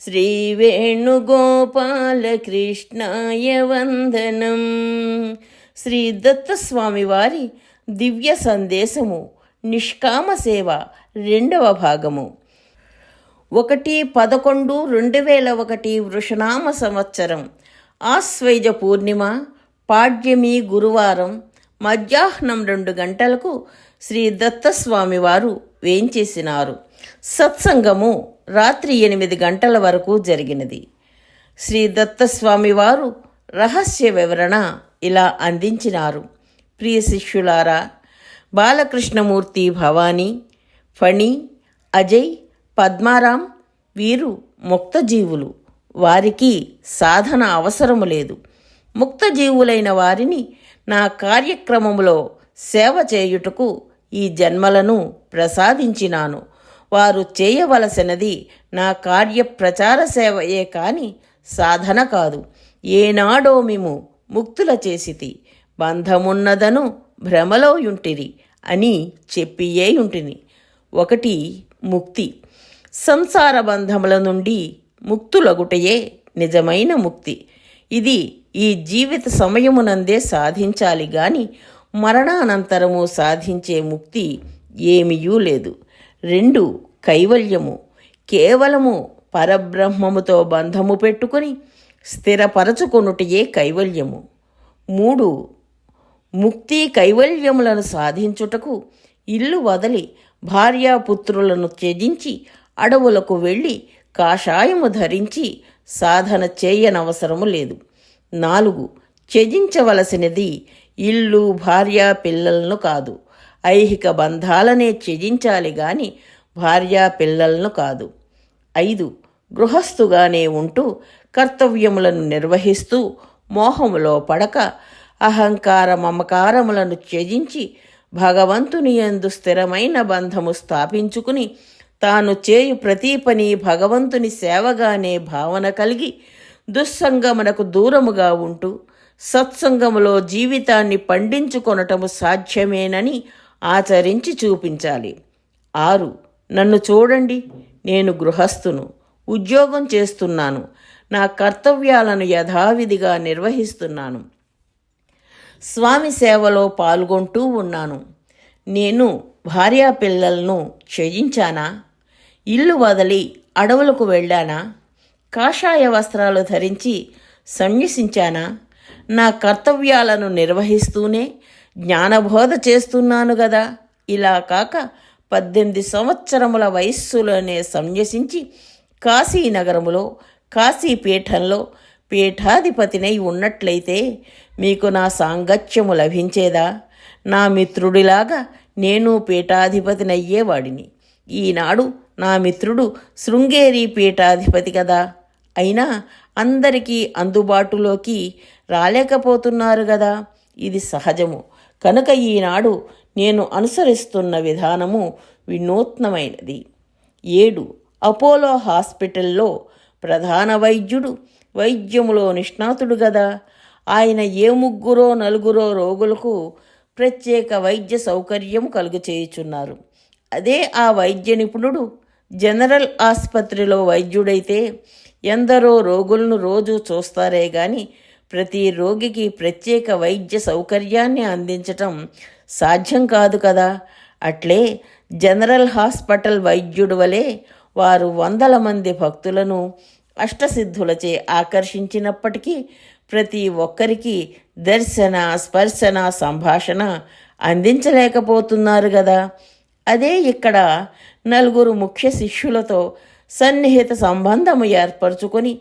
శ్రీవేణుగోపాలకృష్ణాయ వందనం. శ్రీ దత్తస్వామి వారి దివ్య సందేశము నిష్కామ సేవ రెండవ భాగము. ఒకటి పదకొండు రెండు వేల ఒకటి వృషనామ సంవత్సరం. ఆశ్వైజ పూర్ణిమ పాడ్యమి గురువారం మధ్యాహ్నం రెండు గంటలకు శ్రీ దత్తస్వామివారు వేంచేసినారు. సత్సంగము రాత్రి ఎనిమిది గంటల వరకు జరిగినది. శ్రీ దత్తస్వామి వారు రహస్య వివరణ ఇలా అందించినారు. ప్రియ శిష్యులారా బాలకృష్ణమూర్తి భవానీ ఫణి అజయ్ పద్మారాం వీరు ముక్తజీవులు. వారికి సాధన అవసరము లేదు. ముక్తజీవులైన వారిని నా కార్యక్రమములో సేవ చేయుటకు ఈ జన్మలను ప్రసాదించినాను. వారు చేయవలసినది నా కార్య ప్రచార సేవయే కాని సాధన కాదు. ఏనాడో మేము ముక్తుల చేసితి. బంధమున్నదను భ్రమలో యుంటిరి అని చెప్పియే యుంటిని. ఒకటి ముక్తి. సంసార బంధముల నుండి ముక్తులగుటయే నిజమైన ముక్తి. ఇది ఈ జీవిత సమయమునందే సాధించాలి గాని మరణానంతరము సాధించే ముక్తి ఏమీయూ లేదు. రెండు కైవల్యము కేవలము పరబ్రహ్మముతో బంధము పెట్టుకొని స్థిరపరచుకొనుటయే కైవల్యము. మూడు ముక్తి కైవల్యములను సాధించుటకు ఇల్లు వదలి భార్యాపుత్రులను త్యజించి అడవులకు వెళ్ళి కాషాయము ధరించి సాధన చేయనవసరము లేదు. నాలుగు త్యజించవలసినది ఇల్లు భార్య పిల్లలను కాదు. ఐహిక బంధాలనే త్యజించాలి గాని భార్యా పిల్లలను కాదు. ఐదు గృహస్థుగానే ఉంటూ కర్తవ్యములను నిర్వహిస్తూ మోహములో పడక అహంకార మమకారములను త్యజించి భగవంతుని యందు స్థిరమైన బంధము స్థాపించుకుని తాను చేయు ప్రతి పని భగవంతుని సేవగానే భావన కలిగి దుస్సంగమునకు దూరముగా ఉంటూ సత్సంగములో జీవితాన్ని పండించుకొనటము సాధ్యమేనని ఆచరించి చూపించాలి. ఆరు నన్ను చూడండి నేను గృహస్థును ఉద్యోగం చేస్తున్నాను నా కర్తవ్యాలను యథావిధిగా నిర్వహిస్తున్నాను. స్వామి సేవలో పాల్గొంటూ ఉన్నాను. నేను భార్యా పిల్లలను క్షయించానా? ఇల్లు వదిలి అడవులకు వెళ్ళానా? కాషాయ వస్త్రాలు ధరించి సన్యసించానా? నా కర్తవ్యాలను నిర్వహిస్తూనే జ్ఞానబోధ చేస్తున్నాను కదా ఇలా కాక పద్దెనిమిది సంవత్సరముల వయస్సులోనే సంన్యసించి కాశీనగరములో కాశీపీఠంలో పీఠాధిపతినై ఉన్నట్లయితే మీకు నా సాంగత్యము లభించేదా? నా మిత్రుడిలాగా నేను పీఠాధిపతినయ్యేవాడిని. ఈనాడు నా మిత్రుడు శృంగేరి పీఠాధిపతి కదా. అయినా అందరికీ అందుబాటులోకి రాలేకపోతున్నారు కదా ఇది సహజము. కనుక ఈనాడు నేను అనుసరిస్తున్న విధానము వినూత్నమైనది. ఏడు అపోలో హాస్పిటల్లో ప్రధాన వైద్యుడు వైద్యములో నిష్ణాతుడు గదా. ఆయన ఏ ముగ్గురో నలుగురో రోగులకు ప్రత్యేక వైద్య సౌకర్యం కలుగు చేయుచున్నారు అదే ఆ వైద్య నిపుణుడు జనరల్ ఆసుపత్రిలో వైద్యుడైతే ఎందరో రోగులను రోజు చూస్తారే గాని ప్రతి రోగికి ప్రత్యేక వైద్య సౌకర్యాన్ని అందించటం సాధ్యం కాదు కదా. అట్లే జనరల్ హాస్పిటల్ వైద్యుడు వలె వారు వందల మంది భక్తులను అష్టసిద్ధులచే ఆకర్షించినప్పటికీ ప్రతి ఒక్కరికి దర్శన స్పర్శన సంభాషణ అందించలేకపోతున్నారు కదా. అదే ఇక్కడ నలుగురు ముఖ్య శిష్యులతో సన్నిహిత సంబంధము ఏర్పరచుకొని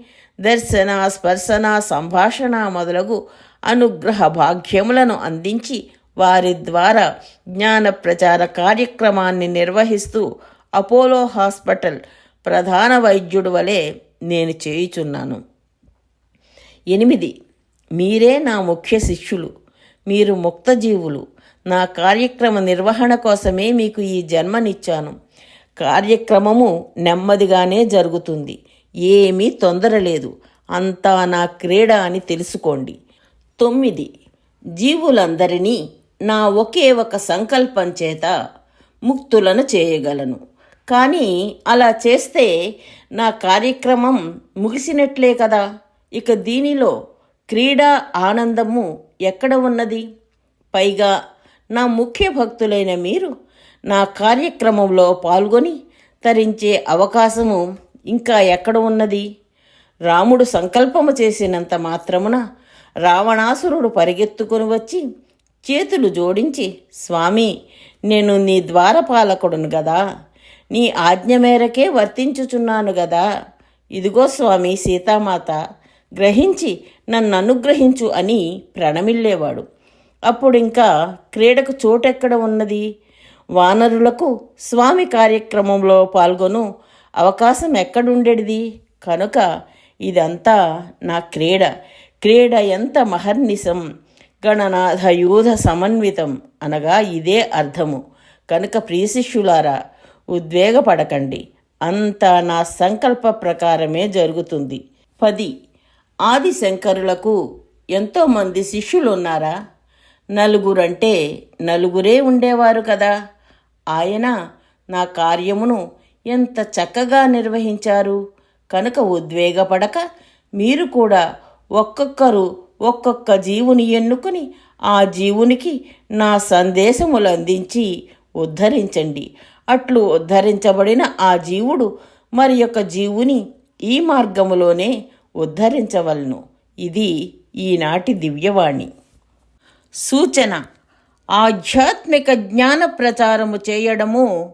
దర్శన స్పర్శన సంభాషణ మొదలగు అనుగ్రహ భాగ్యములను అందించి వారి ద్వారా జ్ఞాన ప్రచార కార్యక్రమాన్ని నిర్వహిస్తూ అపోలో హాస్పిటల్ ప్రధాన వైద్యుడు వలె నేను చేయుచున్నాను. ఎనిమిది మీరే నా ముఖ్య శిష్యులు మీరు ముక్తజీవులు నా కార్యక్రమ నిర్వహణ కోసమే మీకు ఈ జన్మనిచ్చాను. కార్యక్రమము నెమ్మదిగానే జరుగుతుంది. ఏమీ తొందర లేదు. అంతా నా క్రీడ అని తెలుసుకోండి. తొమ్మిది. జీవులందరినీ నా ఒకే ఒక సంకల్పం చేత ముక్తులను చేయగలను. కానీ అలా చేస్తే నా కార్యక్రమం ముగిసినట్లే కదా. ఇక దీనిలో క్రీడా ఆనందము ఎక్కడ ఉన్నది? పైగా నా ముఖ్య భక్తులైన మీరు నా కార్యక్రమంలో పాల్గొని తరించే అవకాశము ఇంకా ఎక్కడ ఉన్నది? రాముడు సంకల్పము చేసినంత మాత్రమున రావణాసురుడు పరిగెత్తుకుని వచ్చి చేతులు జోడించి స్వామి నేను నీ ద్వారపాలకుడును గదా. నీ ఆజ్ఞ మేరకే వర్తించుచున్నాను గదా. ఇదిగో స్వామి సీతామాత గ్రహించి నన్ను అనుగ్రహించు అని ప్రణమిల్లేవాడు. అప్పుడు ఇంకా క్రీడకు చోటెక్కడ ఉన్నది? వానరులకు స్వామి కార్యక్రమంలో పాల్గొను అవకాశం ఎక్కడుండేది కనుక ఇదంతా నా క్రీడ. క్రీడ ఎంత మహర్నిశం గణనాథ యూధ సమన్వితం అనగా ఇదే అర్థము. కనుక ప్రియశిష్యులారా ఉద్వేగపడకండి. అంతా నా సంకల్ప ప్రకారమే జరుగుతుంది. పది. ఆది శంకరులకు ఎంతోమంది శిష్యులు ఉన్నారా నలుగురంటే నలుగురే ఉండేవారు కదా. ఆయన నా కార్యమును ఎంత చక్కగా నిర్వహించారు. కనుక ఉద్వేగపడక మీరు కూడా ఒక్కొక్కరు ఒక్కొక్క జీవుని ఎన్నుకుని ఆ జీవునికి నా సందేశములు అందించి ఉద్ధరించండి. అట్లు ఉద్ధరించబడిన ఆ జీవుడు మరి యొక్క జీవుని ఈ మార్గములోనే ఉద్ధరించవలను. ఇది ఈనాటి దివ్యవాణి. సూచన. ఆధ్యాత్మిక జ్ఞాన ప్రచారము చేయడము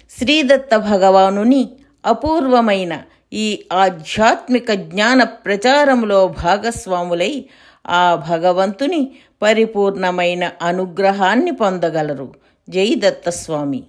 శ్రీదత్త భగవానుని అపూర్వమైన ఈ ఆధ్యాత్మిక జ్ఞాన ప్రచారములో భాగస్వాములై ఆ భగవంతుని పరిపూర్ణమైన అనుగ్రహాన్ని పొందగలరు. జై దత్తస్వామి.